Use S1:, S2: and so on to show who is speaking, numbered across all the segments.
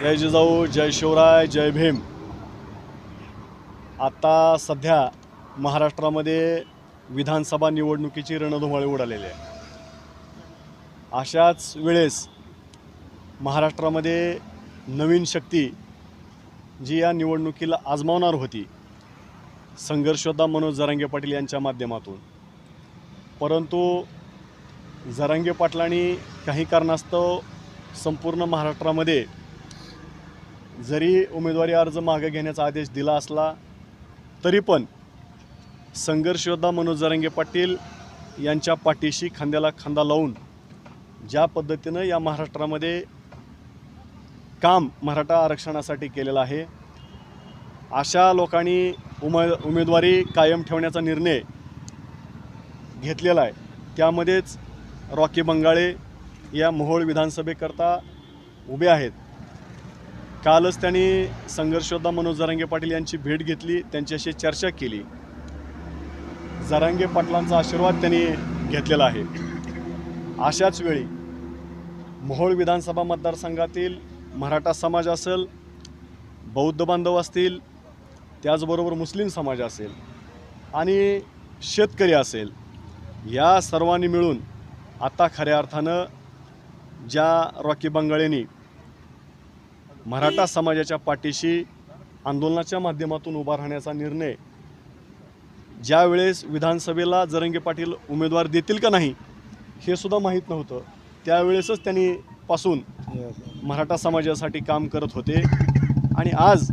S1: जय जिजाऊ जय शिवराय जय भीम. आता सध्या महाराष्ट्रामध्ये विधानसभा निवडणुकीची रणधुमाळी उडालेली आहे. अशाच वेळेस महाराष्ट्रामध्ये नवीन शक्ती जी या निवडणुकीला आजमावणार होती संघर्षोद्धा मनोज जरांगे पाटील यांच्या माध्यमातून. परंतु जरांगे पाटलांनी काही कारणास्तव संपूर्ण महाराष्ट्रामध्ये जरी उमेदवारी अर्ज मागे घेण्याचा आदेश दिला असला तरी पण संघर्षयोद्धा मनोज जरांगे पाटील यांच्या पाठीशी खांद्याला खांदा लावून ज्या पद्धतीनं या महाराष्ट्रामध्ये काम मराठा आरक्षणासाठी केलेलं आहे. अशा लोकांनी उमे उमेदवारी कायम ठेवण्याचा निर्णय घेतलेला आहे. त्यामध्येच रॉकी बंगाळे या मोहोळ विधानसभेकरता उभे आहेत. कालच त्यांनी संघर्षयोद्धा मनोज जरांगे पाटील यांची भेट घेतली त्यांच्याशी चर्चा केली. जरांगे पाटलांचा आशीर्वाद त्यांनी घेतलेला आहे. अशाच वेळी मोहोळ विधानसभा मतदारसंघातील मराठा समाज असेल बौद्ध बांधव असतील त्याचबरोबर मुस्लिम समाज असेल आणि शेतकरी असेल या सर्वांनी मिळून आता खऱ्या अर्थानं ज्या रॉकी बंगाळेंनी मराठा समाजाच्या पाठीशी आंदोलनाच्या माध्यमातून उभा राहण्याचा निर्णय ज्यावेळेस विधानसभेला जरंगे पाटील उमेदवार देतील का नाही हे सुद्धा माहीत नव्हतं. त्यावेळेसच त्यांनी पासून मराठा समाजासाठी काम करत होते. आणि आज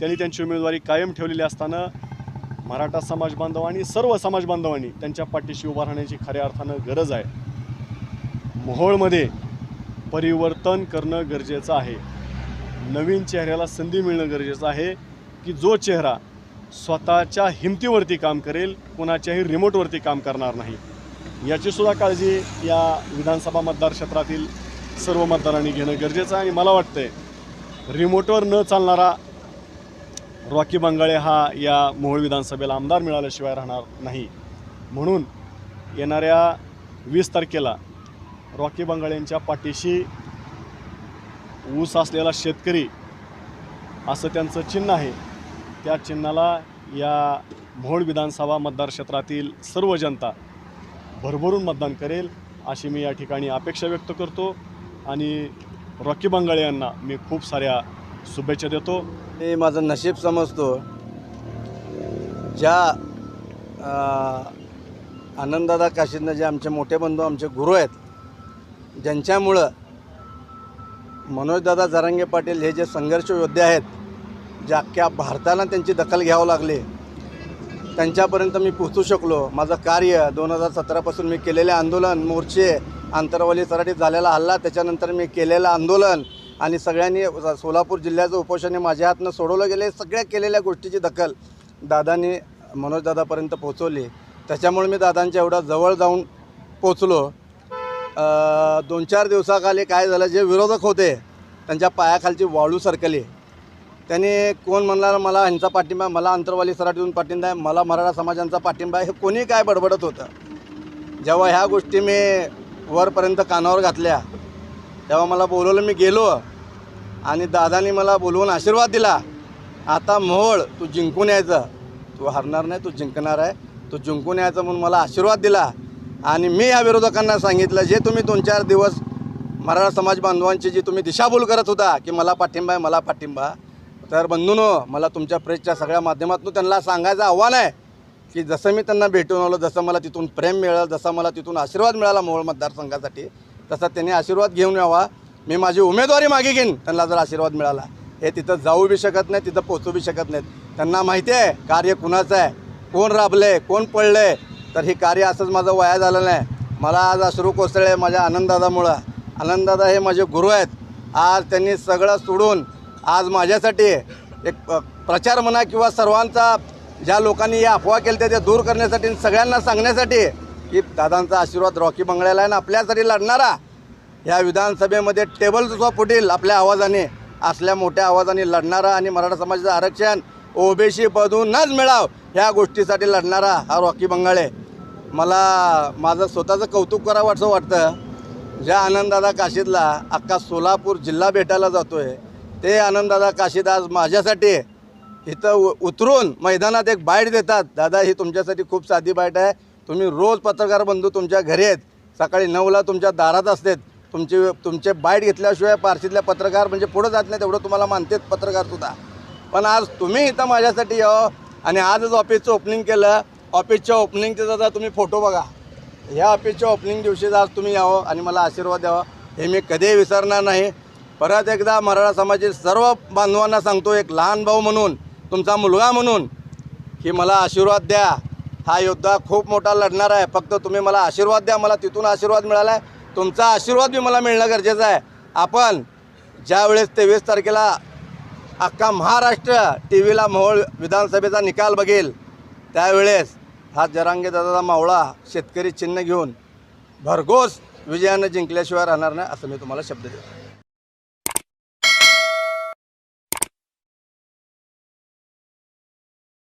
S1: त्यांनी त्यांची उमेदवारी कायम ठेवलेली असताना मराठा समाज बांधवांनी सर्व समाज बांधवांनी त्यांच्या पाठीशी उभा राहण्याची खऱ्या अर्थानं गरज आहे. मोहोळमध्ये परिवर्तन करणं गरजेचं आहे. नवीन चेहऱ्याला संधी मिळणं गरजेचं आहे की जो चेहरा स्वतःच्या हिमतीवरती काम करेल कोणाच्याही रिमोटवरती काम करणार नाही. याचीसुद्धा काळजी या विधानसभा मतदारक्षेत्रातील सर्व मतदारांनी घेणं गरजेचं आहे. आणि मला वाटतंय रिमोटवर न चालणारा रॉकी बंगाळे हा या मोहोळ विधानसभेला आमदार मिळाल्याशिवाय राहणार नाही. म्हणून येणाऱ्या वीस तारखेला रॉकी बंगाळेंच्या पाठीशी ऊस असलेला शेतकरी असं त्यांचं चिन्ह आहे. त्या चिन्हाला या मोहोळ विधानसभा मतदारक्षेत्रातील सर्व जनता भरभरून मतदान करेल अशी मी या ठिकाणी अपेक्षा व्यक्त करतो. आणि रॉकी बंगाळे यांना मी खूप साऱ्या शुभेच्छा देतो.
S2: मी माझं नशीब समजतो. ज्या अ, आनंददादा जे आमचे मोठे बंधू आमचे गुरु आहेत ज्यांच्यामुळं मनोजदादा जरांगे पाटील हे जे संघर्ष योद्धे आहेत जे अख्ख्या भारताला त्यांची दखल घ्यावं लागली त्यांच्यापर्यंत मी पोचू शकलो. माझं कार्य दोन हजार सतरापासून मी केलेले आंदोलन मोर्चे आंतरवाली सराटीत झालेला हल्ला त्याच्यानंतर मी केलेलं आंदोलन आणि सगळ्यांनी सोलापूर जिल्ह्याचं उपोषण हे माझ्या हातनं सोडवलं गेले. सगळ्या केलेल्या गोष्टीची दखल दादांनी मनोजदादापर्यंत पोचवली त्याच्यामुळे मी दादांच्या एवढा जवळ जाऊन पोचलो दोन चार दिवसाखाली काय झालं जे विरोधक होते त्यांच्या पायाखालची वाळू सरकली. त्यांनी कोण म्हणणार मला ह्यांचा पाठिंबा आहे, मला अंतरवाली सराटीतून पाठिंबा आहे मला मराठा समाजांचा पाठिंबा आहे हे कोणी काय बडबडत होतं? जेव्हा ह्या गोष्टी मी वरपर्यंत कानावर घातल्या. तेव्हा मला बोलवलं मी गेलो आणि दादानी मला बोलवून आशीर्वाद दिला. आता मोहोळ तू जिंकून यायचं. तू हरणार नाही तू जिंकणार आहे. तू जिंकून यायचं म्हणून मला आशीर्वाद दिला. आणि मी या विरोधकांना सांगितलं जे तुम्ही दोन चार दिवस मराठा समाज बांधवांची जी तुम्ही दिशाभूल करत होता की मला पाठिंबा आहे मला पाठिंबा. तर बंधूनो मला तुमच्या प्रेसच्या सगळ्या माध्यमातून त्यांना सांगायचं आव्हान आहे की जसं मी त्यांना भेटून आलो जसं मला तिथून प्रेम मिळालं जसा मला तिथून आशीर्वाद मिळाला मोहोळ मतदारसंघासाठी तसा त्यांनी आशीर्वाद घेऊन यावा. मी माझी उमेदवारी मागे घेईन त्यांना जर आशीर्वाद मिळाला. हे तिथं जाऊ बी शकत नाही तिथं पोचू बी शकत नाहीत. त्यांना माहिती आहे कार्य कुणाचं आहे कोण राबले कोण पडले तर हे कार्य असंच माझं वाया झालं नाही. मला आज अश्रू कोसळे माझ्या आनंददादामुळं. आनंददादा हे माझे गुरु आहेत. आज त्यांनी सगळं सोडून आज माझ्यासाठी एक प्रचार म्हणा किंवा सर्वांचा ज्या लोकांनी या अफवा केल्या त्या दूर करण्यासाठी आणि सगळ्यांना सांगण्यासाठी की दादांचा आशीर्वाद रॉकी बंगळ्याला आहे आणि आपल्यासाठी लढणारा. ह्या विधानसभेमध्ये टेबल सुद्धा फुटील आपल्या आवाजाने. असल्या मोठ्या आवाजाने लढणारा आणि मराठा समाजाचं आरक्षण ओबीसीमधूनच मिळाव ह्या गोष्टीसाठी लढणारा हा रॉकी बंगाळे मला माझं स्वतःचं कौतुक करावं असं वाटतं. ज्या आनंददादा काशीदला अख्खा सोलापूर जिल्हा भेटायला जातो आहे ते आनंददादा काशीद आज माझ्यासाठी इथं उ- उतरून मैदानात एक बाईट देतात. दादा ही तुमच्यासाठी खूप साधी बाईट आहे. तुम्ही रोज पत्रकार बंधू तुमच्या घरी आहेत. सकाळी नऊला तुमच्या दारात असतात तुमची तुमचे बाईट घेतल्याशिवाय पारशीतल्या पत्रकार म्हणजे पुढं जात नाही तेवढं तुम्हाला मानतेत पत्रकारसुद्धा पण आज तुम्ही इथं माझ्यासाठी यावं आणि आजच ऑफिसचं ओपनिंग केलं. ऑफिसच्या ओपनिंगचे दादा तुम्ही फोटो बघा. ह्या ऑफिसच्या ओपनिंग दिवशी आज तुम्ही यावं आणि मला आशीर्वाद द्यावा. हे मी कधीही विसरणार नाही. परत एकदा मराठा समाजातील सर्व बांधवांना सांगतो एक लहान भाऊ म्हणून तुमचा मुलगा म्हणून. की मला आशीर्वाद द्या. हा योद्धा खूप मोठा लढणार आहे. फक्त तुम्ही मला आशीर्वाद द्या. मला तिथून आशीर्वाद मिळाला आहे तुमचा आशीर्वाद बी मला मिळणं गरजेचं आहे. आपण ज्यावेळेस तेवीस तारखेला अख्खा महाराष्ट्र टी व्हीला मोहोळ विधानसभेचा निकाल बघेल त्यावेळेस हा जरांगे दादा मावळा शेतकरी चिन्ह घेऊन भरघोस विजयानं जिंकल्याशिवाय राहणार नाही असं मी तुम्हाला शब्द देतो.